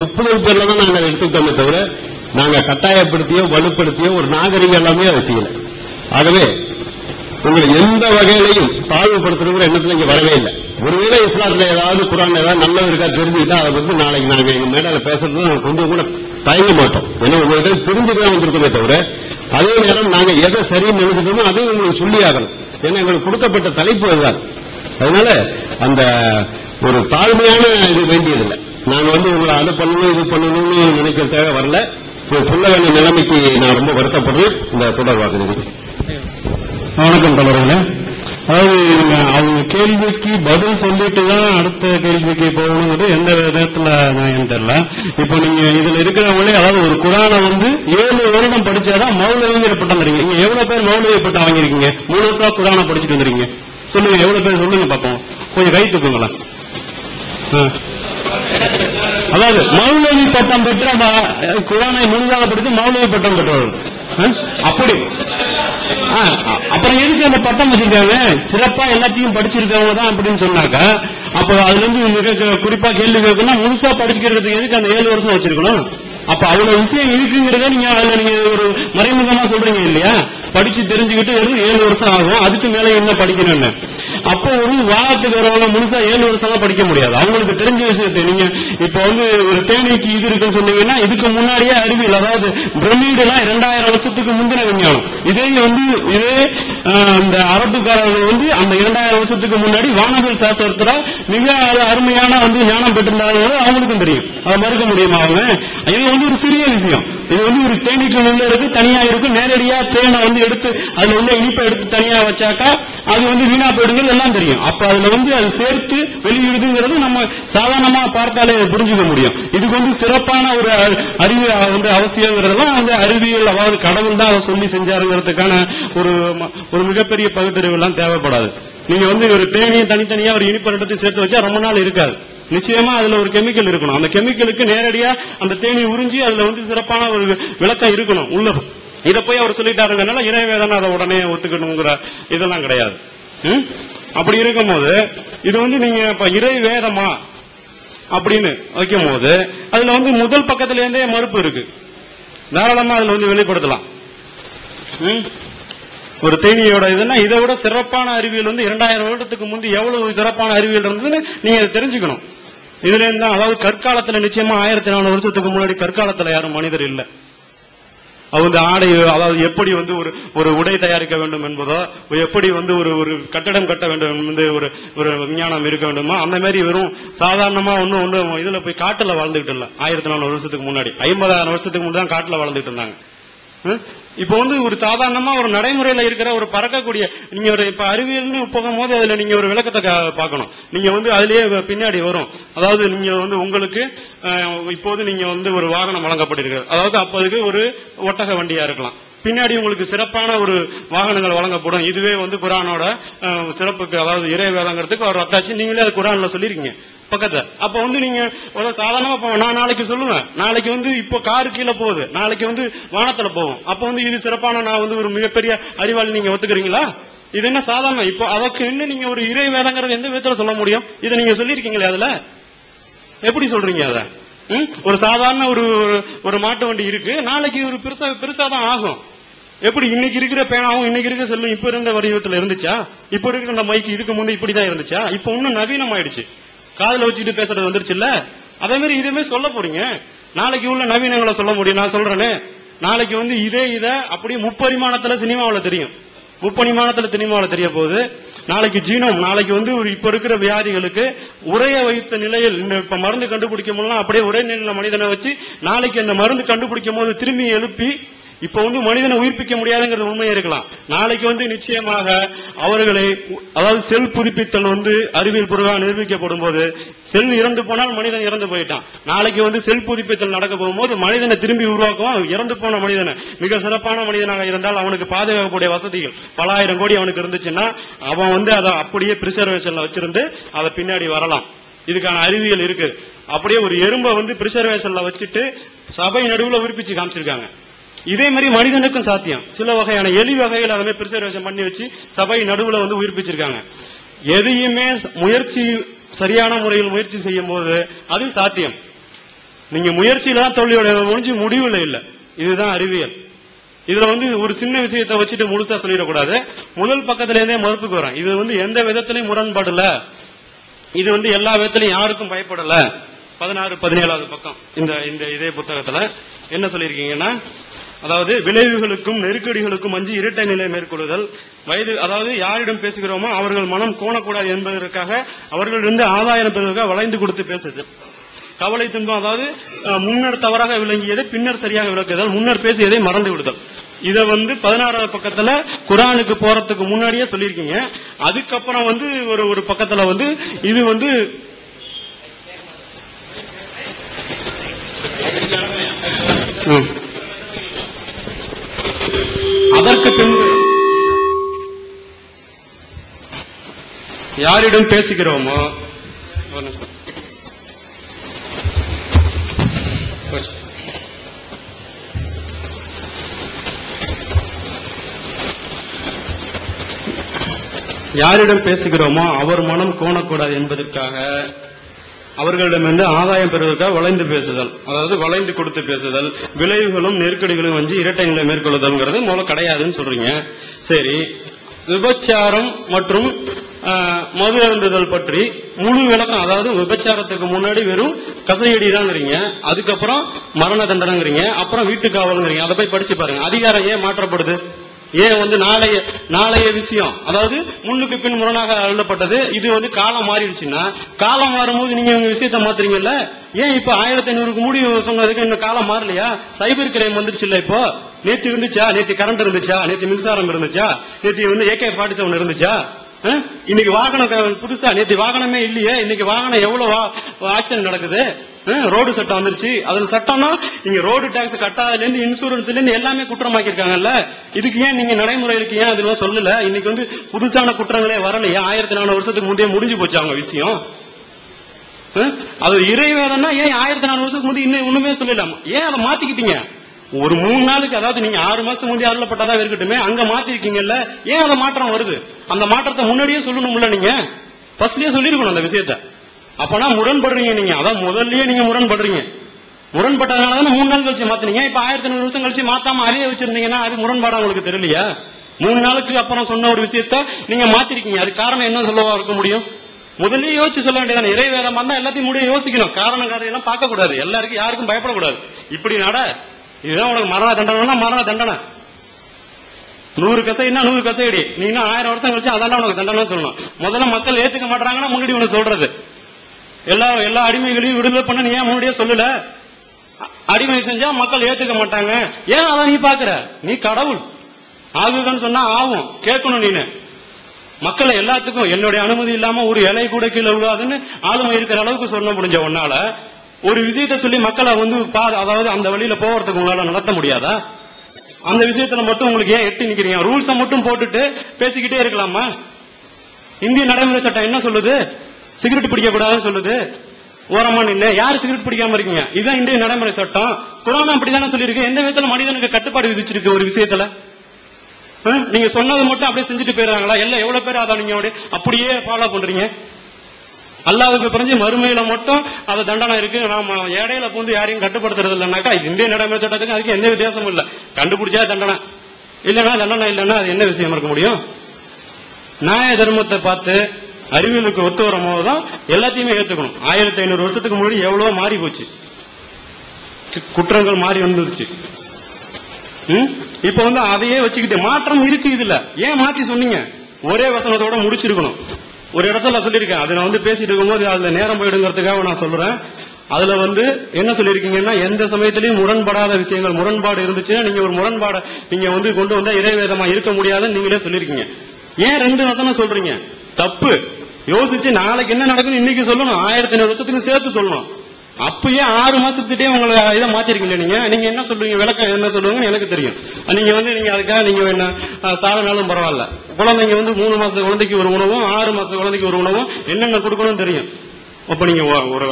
ஒப்புதல் பேர்ல தான் நாங்க எடுத்துக்கிட்டோமே தவிர நாங்க கட்டாயப்படுத்தியோ வலுப்படுத்தியோ ஒரு நாகரிகம் எல்லாமே வச்சுக்கல ஆகவே உங்களை எந்த வகையிலையும் தாழ்வுபடுத்துறங்கிற எண்ணத்துல இங்க வரவே இல்லை. ஒருவேளை இஸ்லாத்துல ஏதாவது குரான் ஏதாவது நல்லது இருக்கா தெரிஞ்சுக்கிட்டா அதை வந்து நாளைக்கு நாங்க எங்க மேடையில பேசுறது நாங்க கொஞ்சம் கூட தயங்க மாட்டோம். ஏன்னா உங்கள்கிட்ட தெரிஞ்சுக்கலாம் வந்திருக்கோமே தவிர அதே நேரம் நாங்க எதை சரின்னு நினைச்சிட்டோமோ அதையும் உங்களுக்கு சொல்லி ஆகணும். ஏன்னா எங்களுக்கு கொடுக்கப்பட்ட தலைப்பு அதுதான். அதனால அந்த ஒரு தாழ்மையான இது வேண்டியதில்லை. நான் வந்து உங்களை அதை பண்ணணும் இது பண்ணணும்னு நினைக்கிறதுக்காக வரல. இது சொல்ல வேண்டிய நிலைமைக்கு நான் ரொம்ப வருத்தப்படுறேன். இந்த தொடர் வாக்கு நிகழ்ச்சி. வணக்கம் தலைவர்களே அதாவது இவங்க அவங்க கேள்விக்கு பதில் சொல்லிட்டு தான் அடுத்த கேள்விக்கு போகணுங்கிறது எந்த விதத்துல நான் தெரியல. இப்போ நீங்க இதுல இருக்கிறவங்களே அதாவது ஒரு குரானை வந்து ஏழு வருடம் படிச்சாதான் மௌலவிங்கிற பட்டம் தரீங்க நீங்க எவ்வளவு பேர் மௌலவி பட்டம் வாங்கியிருக்கீங்க? மூணு வருஷம் குரானை படிச்சுட்டு வந்துருக்கீங்க. சொல்லுங்க எவ்வளவு பேர் சொல்லுங்க பார்ப்போம். கொஞ்சம் கை தூக்குங்களேன் அதாவது மௌலவி பட்டம் பெற்ற ம- குரானை முழுதாக படித்து மௌலவி பட்டம் பெற்றவர்கள் அப்படி. அப்புறம் எதுக்கு அந்த பட்டம் வச்சிருக்காங்க? சிறப்பா எல்லாத்தையும் படிச்சிருக்கவங்க தான் அப்படின்னு சொன்னாக்கா அப்ப அதுல இருந்து மிக குறிப்பா கேள்வி கேட்கணும்னா முழுசா படிக்கிறதுக்கு எதுக்கு அந்த ஏழு வருஷம் வச்சிருக்கணும்? அப்ப அவ்வளவு விஷயம் இருக்குங்கிறத நீங்க அதுல நீங்க ஒரு மறைமுகமா சொல்றீங்க. இல்லையா? படிச்சு தெரிஞ்சுக்கிட்டு வெறும் ஏழு வருஷம் ஆகும். அதுக்கு மேல என்ன படிக்கணும்னு? அப்போ ஒரு வாரத்துக்கு வரவங்க முழுசா ஏழு வருஷம் படிக்க முடியாது. அவங்களுக்கு தெரிஞ்ச விஷயத்தை நீங்க இப்ப வந்து ஒரு தேனிக்கு இது இருக்குன்னு சொன்னீங்கன்னா இதுக்கு முன்னாடியே அறிவியல் அதாவது பிரமிடு எல்லாம் இரண்டாயிரம் வருஷத்துக்கு முந்தின விஞ்ஞானம். இதே வந்து இதே ஆஹ், அந்த அரபுக்காரர்கள் வந்து அந்த இரண்டாயிரம் வருஷத்துக்கு முன்னாடி வானவியல் சாஸ்திரத்துல மிக அருமையான வந்து ஞானம் பெற்றிருந்தாங்க அவங்களுக்கும் தெரியும். அதை மறுக்க முடியுமா அவங்க? இது வந்து ஒரு சிறிய விஷயம். இது வந்து ஒரு தேனீக்கு உள்ள இருக்கு தனியா இருக்கு நேரடியா தேனை வந்து எடுத்து அதுல உள்ள இனிப்பை எடுத்து தனியா வச்சாக்கா அது வந்து வீணா போயிடுங்கிறது எல்லாம் தெரியும். அப்ப அதுல வந்து அது சேர்த்து வெளியிடுதுங்கிறது நம்ம சாதாரணமா பார்த்தாலே புரிஞ்சுக்க முடியும். இதுக்கு வந்து சிறப்பான ஒரு அறிவு வந்து அவசியங்கிறதெல்லாம் வந்து அறிவியல் அதாவது கடவுள் தான் அதை சொல்லி செஞ்சாருங்கிறதுக்கான ஒரு ஒரு மிகப்பெரிய பகுத்தறிவு எல்லாம் தேவைப்படாது. நீங்க வந்து ஒரு தேனியும் தனித்தனியா ஒரு இனிப்பு ரெண்டத்தையும் சேர்த்து வச்சா ரொம்ப நாள் இருக்காது. நிச்சயமா அதுல ஒரு கெமிக்கல் இருக்கணும். அந்த கெமிக்கலுக்கு நேரடியா அந்த தேனி உறிஞ்சி அதுல வந்து சிறப்பான ஒரு விளக்கம் இருக்கணும். உள்ள இதை போய் அவர் சொல்லிட்டாருங்கனால இறைவேதனை அதை உடனே ஒத்துக்கணுங்கிற இதெல்லாம் கிடையாது. ம்? அப்படி இருக்கும்போது இது வந்து நீங்க இப்ப இறை வேதமா அப்படின்னு வைக்கும் போது அதுல வந்து முதல் பக்கத்துல இருந்தே மறுப்பு இருக்கு. தாராளமா அதுல வந்து வெளிப்படுத்தலாம். ம்? ஒரு தேனியோட இதுன்னா இதை விட சிறப்பான அறிவியல் வந்து இரண்டாயிரம் வருடத்துக்கு முந்தி எவ்வளவு சிறப்பான அறிவியல் இருந்ததுன்னு நீங்க அதை தெரிஞ்சுக்கணும். இதுல இருந்தா அதாவது கற்காலத்துல நிச்சயமா ஆயிரத்தி நானூறு வருஷத்துக்கு முன்னாடி கற்காலத்துல யாரும் மனிதர் இல்லை. அவங்க ஆடை அதாவது எப்படி வந்து ஒரு ஒரு உடை தயாரிக்க வேண்டும் என்பதோ எப்படி வந்து ஒரு ஒரு கட்டடம் கட்ட வேண்டும் என்பது ஒரு ஒரு விஞ்ஞானம் இருக்க வேண்டுமோ அந்த மாதிரி வெறும் சாதாரணமா ஒன்றும் ஒன்றும் இதில் போய் காட்டில் வாழ்ந்துகிட்டு இல்லை. ஆயிரத்தி நாலு வருஷத்துக்கு முன்னாடி. ஐம்பதாயிரம் வருஷத்துக்கு முன்னாடி தான் காட்டில் வாழ்ந்துகிட்டு இருந்தாங்க. இப்போ வந்து ஒரு சாதாரணமா ஒரு நடைமுறையில இருக்கிற ஒரு பறக்கக்கூடிய நீங்க ஒரு இப்ப அறிவியல்னு போகும்போது அதுல நீங்க ஒரு விளக்கத்தை கா- பார்க்கணும். நீங்க வந்து அதுலயே பின்னாடி வரும். அதாவது நீங்க வந்து உங்களுக்கு இப்போது நீங்க வந்து ஒரு வாகனம் வழங்கப்பட்டிருக்கிறது அதாவது அப்போதுக்கு ஒரு ஒட்டக வண்டியா இருக்கலாம். பின்னாடி உங்களுக்கு சிறப்பான ஒரு வாகனங்கள் வழங்கப்படும். இதுவே வந்து குரானோட சிறப்புக்கு அதாவது இறை வேதங்கிறதுக்கு அவர் அத்தாச்சு நீங்களே அது குரான்ல சொல்லியிருக்கீங்க. பக்கத்துல. அப்ப வந்து நீங்க ஒரு சாதாரணமா போவோம் நான் நாளைக்கு சொல்லுவேன். நாளைக்கு வந்து இப்போ காரு கீழே போகுது. நாளைக்கு வந்து வானத்துல போகும் அப்ப வந்து இது சிறப்பான நான் வந்து ஒரு மிகப்பெரிய அறிவாளி நீங்க ஒத்துக்கிறீங்களா? இது என்ன சாதாரணம் இப்போ அதற்கு இன்னும் நீங்க ஒரு இறை வேதங்கிறது எந்த விதத்துல சொல்ல முடியும்? இதை நீங்க சொல்லியிருக்கீங்களே அதுல? எப்படி சொல்றீங்க அத? ம்? ஒரு சாதாரண ஒரு ஒரு- மாட்டு வண்டி இருக்கு. நாளைக்கு ஒரு பெருசா பெருசா தான் ஆகும். எப்படி இன்னைக்கு இருக்கிற பேனாவும் இன்னைக்கு இருக்கிற செல்லும் இப்ப இருந்த வடிவத்துல இருந்துச்சா? இப்ப இருக்கிற இந்த மைக்கு இதுக்கு முந்தைய இப்படிதான் இருந்துச்சா? இப்ப இன்னும் நவீனம் ஆயிடுச்சு காதல வச்சுட்டு பேசுறது வந்துருச்சுல்ல அதே மாதிரி இதுவுமே சொல்ல போறீங்க. நாளைக்கு உள்ள நவீனங்களை சொல்ல முடியும். நான் சொல்றேன்னு நாளைக்கு வந்து இதே இதை அப்படியே முப்பரிமாணத்துல சினிமாவில் தெரியும். முப்பரிமாணத்துல சினிமாவில் தெரிய போகுது. நாளைக்கு ஜீனோம் நாளைக்கு வந்து ஒரு இப்ப இருக்கிற வியாதிகளுக்கு உரைய வைத்த நிலையில் இந்த இப்ப மருந்து கண்டுபிடிக்கும் போதெல்லாம் அப்படியே உரை நிலையில மனிதனை வச்சு நாளைக்கு அந்த மருந்து கண்டுபிடிக்கும் போது திரும்பி எழுப்பி இப்ப வந்து மனிதனை உயிர்ப்பிக்க முடியாதுங்கிறது உண்மையா இருக்கலாம். நாளைக்கு வந்து நிச்சயமாக அவர்களை அதாவது செல் புதுப்பித்தல் வந்து அறிவியல் பூர்வமாக நிரூபிக்கப்படும் போது செல் இறந்து போனால் மனிதன் இறந்து போயிட்டான். நாளைக்கு வந்து செல் புதுப்பித்தல் நடக்க போகும்போது மனிதனை திரும்பி உருவாக்குவான். இறந்து போன மனிதனை. மிக சிறப்பான மனிதனாக இருந்தால் அவனுக்கு பாதுகாக்கக்கூடிய வசதிகள். பல ஆயிரம் கோடி அவனுக்கு இருந்துச்சுன்னா அவன் வந்து அதை அப்படியே பிரிசர்வேஷன்ல வச்சிருந்து அதை பின்னாடி வரலாம். இதுக்கான அறிவியல் இருக்கு. அப்படியே ஒரு எறும்பை வந்து பிரிசர்வேஷன்ல வச்சுட்டு சபை நடுவில் உயிர்ப்பிச்சு காமிச்சிருக்காங்க. இதே மாதிரி மனிதனுக்கும் சாத்தியம். சில வகையான எலி வகைகள் அதை மாதிரி பிரிசர்வேஷன் பண்ணி வச்சு சபை நடுவுல வந்து உயிர்ப்பிச்சிருக்காங்க. எதையுமே முயற்சி சரியான முறையில் முயற்சி செய்யும் போது அது சாத்தியம். நீங்க முயற்சியில தான் தோல்வியோட முடிஞ்சு முடிவுல இல்ல. இதுதான் அறிவியல். இதுல வந்து ஒரு சின்ன விஷயத்தை வச்சுட்டு முழுசா சொல்லிடக்கூடாது. முதல் பக்கத்துல இருந்தே மறுப்புக்கு வரும் இது வந்து எந்த விதத்திலையும் முரண்படல. இது வந்து எல்லா விதத்திலையும் யாருக்கும் பயப்படல. பதினாறு பதினேழாவது பக்கம் இந்த இந்த இதே புத்தகத்துல என்ன சொல்லியிருக்கீங்கன்னா அதாவது விளைவுகளுக்கும் நெருக்கடிகளுக்கும் அஞ்சு இரட்டை நிலை மேற்கொள்ளுதல் வயது அதாவது யாரிடம் பேசுகிறோமோ அவர்கள் மனம் கோணக்கூடாது என்பதற்காக அவர்களிருந்து ஆதாயம் பெறுவதற்காக வளைந்து கொடுத்து பேசுது. கவலை துன்பம் அதாவது முன்னர் தவறாக விளங்கியதை பின்னர் சரியாக விளக்குதல் முன்னர் பேசியதை மறந்து விடுதல். இத வந்து பதினாறாவது பக்கத்துல குரானுக்கு போறதுக்கு முன்னாடியே சொல்லியிருக்கீங்க. அதுக்கப்புறம் வந்து ஒரு ஒரு பக்கத்துல வந்து இது வந்து அதற்கு பின்பு யாரிடம் பேசுகிறோமோ யாரிடம் பேசுகிறோமோ அவர் மனம் கோணக்கூடாது என்பதற்காக அவர்களிடமிருந்து ஆதாயம் பெறுவதற்காக வளைந்து பேசுதல். அதாவது வளைந்து கொடுத்து பேசுதல். விளைவுகளும் நெருக்கடிகளும் வந்து இரட்டை நிலை மேற்கொள்ளுதல்ங்கிறது மூலம் கிடையாதுன்னு சொல்றீங்க. சரி. விபச்சாரம் மற்றும் மது அருந்துதல் பற்றி முழு விளக்கம் அதாவது விபச்சாரத்துக்கு முன்னாடி வெறும் கசையடி தான்ங்கிறீங்க அதுக்கப்புறம் மரண தண்டனைங்கிறீங்க. அப்புறம் வீட்டு காவல்ங்கிறீங்க அதை போய் படிச்சு பாருங்க. அதிகாரம் ஏன் மாற்றப்படுது? ஏன் வந்து நாளைய நாளைய விஷயம். அதாவது முன்னுக்கு பின் முரணாக அருளப்பட்டது. இது வந்து காலம் மாறிடுச்சுன்னா காலம் மாறும்போது நீங்க உங்க விஷயத்த மாத்துறீங்கல்ல? ஏன் இப்ப ஆயிரத்தி ஐநூறுக்கு மூடி சொன்னதுக்கு இன்னும் காலம் மாறலையா? சைபர் கிரைம் வந்துருச்சு இல்ல இப்போ? நேத்து இருந்துச்சா? நேத்து கரண்ட் இருந்துச்சா? நேத்து மின்சாரம் இருந்துச்சா? நேத்து வந்து ஏகே ஃபார்ட்டி செவன் இருந்துச்சா? இன்னைக்கு வாகனம் புதுசா நேத்து வாகனமே இல்லையே. இன்னைக்கு வாகனம் எவ்வளவு ஆக்சிடென்ட் நடக்குது? ரோடு சட்டம் வந்துருச்சு. அதுல சட்டம்னா நீங்க ரோடு டாக்ஸ் கட்டாததுல இருந்து இன்சூரன்ஸ்ல இருந்து எல்லாமே குற்றமாக்கிருக்காங்கல்ல இதுக்கு ஏன் நீங்க நடைமுறைகளுக்கு ஏன் அதுவும் சொல்லல? இன்னைக்கு வந்து புதுசான குற்றங்களே வரலையா ஆயிரத்தி நானூறு வருஷத்துக்கு முந்தைய முடிஞ்சு போச்சு அவங்க விஷயம்? அது இறைவேதம்னா ஏன் ஆயிரத்தி நானூறு வருஷத்துக்கு முந்தைய இன்னும் ஒண்ணுமே சொல்லலாம் ஏன் அதை மாத்திக்கிட்டீங்க? ஒரு மூணு நாளுக்கு அதாவது நீங்க ஆறு மாசம் முந்தைய அருளப்பட்டதா இருக்கட்டுமே அங்க மாத்திருக்கீங்கல்ல. ஏன் அந்த மாற்றம் வருது? அந்த மாற்றத்தை முன்னாடியே சொல்லணும்ல நீங்க? ஃபர்ஸ்ட்லயே சொல்லிருக்கணும் அந்த விஷயத்த. அப்பனா முரண்படுறீங்க நீங்க. அதான் முதல்லயே நீங்க முரண்படுறீங்க. முரண்பட்டதுனால தானே மூணு நாள் கழிச்சு மாத்தினீங்க. இப்ப ஆயிரத்தி ஐநூறு வருஷம் கழிச்சு மாத்தாம அதையே வச்சிருந்தீங்கன்னா அது முரண்பாடா உங்களுக்கு தெரியலையா? மூணு நாளுக்கு அப்புறம் சொன்ன ஒரு விஷயத்த நீங்க மாத்திருக்கீங்க. அது காரணம் என்ன சொல்லவா இருக்க முடியும்? முதல்லயே யோசிச்சு சொல்ல வேண்டியதான இறை வேதமா இருந்தா எல்லாத்தையும் முடிய யோசிக்கணும். காரணம் காரணம் எல்லாம் பார்க்க கூடாது எல்லாருக்கும் யாருக்கும் பயப்படக்கூடாது. இப்படி நட. இதுதான் உனக்கு மரண தண்டனைனா மரண தண்டனை. நூறு கசைனா நூறு கசையடி. நீ ஆயிரம் வருஷம் கழிச்சு அதான்டா உனக்கு தண்டனை சொல்லணும். முதல்ல மக்கள் ஏத்துக்க மாட்டாங்கன்னா முன்னாடி உனக்கு சொல்றது. எல்லா எல்லா அடிமைகளையும் விடுதலை பண்ண நீ ஏன் முன்னாடியே சொல்லல? அடிமை செஞ்சா மக்கள் ஏத்துக்க மாட்டாங்க. ஏன் அதான் நீ பாக்குற? நீ கடவுள். ஆகுகன்னு சொன்னா ஆகும். கேட்கணும் நீனு. மக்களை எல்லாத்துக்கும் என்னுடைய அனுமதி இல்லாம ஒரு இலை கூட கீழே விழாதுன்னு ஆளுமை இருக்கிற அளவுக்கு சொல்ல முடிஞ்ச உன்னால ஒரு விஷயத்த சொல்லி மக்களை வந்து பா- அதாவது அந்த வழியில போறதுக்கு உங்களால நடத்த முடியாதா? அந்த விஷயத்துல மட்டும் உங்களுக்கு ஏன் எட்டி நிக்கிறீங்க? ரூல்ஸை மட்டும் போட்டுட்டு பேசிக்கிட்டே இருக்கலாமா? இந்திய நடைமுறை சட்டம் என்ன சொல்லுது? சிகரெட் பிடிக்க கூடாதுன்னு சொல்லுது. ஓரமா நின்று யார் சிகரெட் பிடிக்காம இருக்கீங்க? இதுதான் இன்றைய நடைமுறை சட்டம். குரான் அப்படிதானே சொல்லியிருக்கு. எந்த விதத்துல மனிதனுக்கு கட்டுப்பாடு விதிச்சிருக்கு ஒரு விஷயத்துல? நீங்க சொன்னது மட்டும் அப்படியே செஞ்சுட்டு போயிடுறாங்களா? எல்லாம் எவ்வளவு பேர் அதை நீங்க அப்படியே- அப்படியே ஃபாலோ பண்றீங்க? அல்லாவுக்கு பிறஞ்சு மறுமையில மட்டும் அது தண்டனை இருக்கு. நாம இடையில பூந்து யாரையும் கட்டுப்படுத்துறது இல்லைனாக்கா இது இந்திய நடைமுறை சட்டத்துக்கு அதுக்கு எந்த வித்தியாசமும் இல்லை. கண்டுபிடிச்சா தண்டனை. இல்லைன்னா தண்டனை இல்லைன்னா அது என்ன விஷயம் இருக்க முடியும்? நியாய தர்மத்தை பார்த்து அறிவியலுக்கு ஒத்து வரும்போது தான் எல்லாத்தையுமே ஏத்துக்கணும். ஆயிரத்தி ஐநூறு வருஷத்துக்கு முன்னாடி எவ்வளோ மாறி போச்சு. குற்றங்கள் மாறி வந்துருச்சு. இப்போ இப்ப வந்து அதையே வச்சுக்கிட்டு மாற்றம் இருக்கு இதுல. ஏன் மாத்தி சொன்னீங்க? ஒரே வசனத்தோட முடிச்சிருக்கணும். ஒரு இடத்துல நான் சொல்லியிருக்கேன். அதை நான் வந்து பேசிட்டு இருக்கும்போது அதுல நேரம் போயிடுங்கிறதுக்காக நான் சொல்றேன். அதுல வந்து என்ன சொல்லியிருக்கீங்கன்னா எந்த சமயத்திலையும் முரண்படாத விஷயங்கள் முரண்பாடு இருந்துச்சுன்னா நீங்க ஒரு முரண்பாடை நீங்க வந்து கொண்டு வந்தா இறைவேதமா இருக்க முடியாதுன்னு நீங்களே சொல்லியிருக்கீங்க. ஏன் ரெண்டு வசனம் சொல்றீங்க? தப்பு. யோசிச்சு நாளைக்கு என்ன நடக்குன்னு இன்னைக்கு சொல்லணும். ஆயிரத்தி ஐநூறு வருஷத்துக்கு சேர்த்து சொல்லணும். அப்பயே ஆறு மாசத்துட்டே உங்களை இதை மாத்திருக்கீங்க நீங்க? நீங்க என்ன சொல்றீங்க விளக்கம் என்ன சொல்லுவீங்கன்னு எனக்கு தெரியும். நீங்க வந்து நீங்க அதுக்காக நீங்க என்ன சாதனாலும் பரவாயில்ல. குழந்தைங்க வந்து மூணு மாசத்து குழந்தைக்கு ஒரு உணவும் ஆறு மாச குழந்தைக்கு ஒரு உணவும் என்னென்ன கொடுக்கணும்னு தெரியும். அப்ப நீங்க ஒரு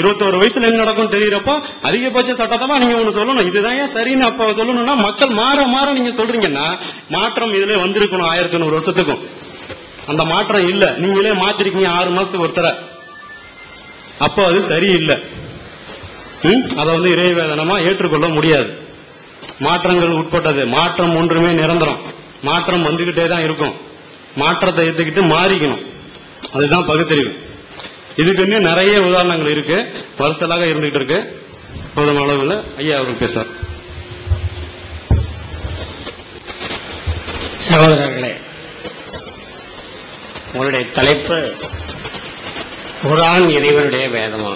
இருபத்தோரு வயசுல என்ன நடக்கும் தெரியறப்போ அதிகபட்ச சட்டத்தமா நீங்க ஒண்ணு சொல்லணும். இதுதான் ஏன் சரின்னு அப்ப சொல்லணும்னா மக்கள் மாற மாற நீங்க சொல்றீங்கன்னா மாற்றம் இதுல வந்திருக்கணும் ஆயிரத்தி நூறு வருஷத்துக்கும். அந்த மாற்றம் இல்லை. நீங்களே மாத்திருக்கீங்க ஆறு மாசத்துக்கு ஒருத்தர அப்போ அது சரியில்லை. ம்? அதை வந்து இறைவேதனமா ஏற்றுக்கொள்ள முடியாது. மாற்றங்கள் உட்பட்டது. மாற்றம் ஒன்றுமே நிரந்தரம். மாற்றம் வந்துகிட்டே தான் இருக்கும். மாற்றத்தை எடுத்துக்கிட்டு மாறிக்கணும். அதுதான் பகுத்தறிவு. இதுக்குன்னு நிறைய உதாரணங்கள் இருக்கு. பரிசலாக இருந்துகிட்டு இருக்கு. போதும் அளவில் ஐயா அவர்கள் பேசுவார். சகோதரர்கள் உங்களுடைய தலைப்பு குரான் இறைவனுடைய வேதமா?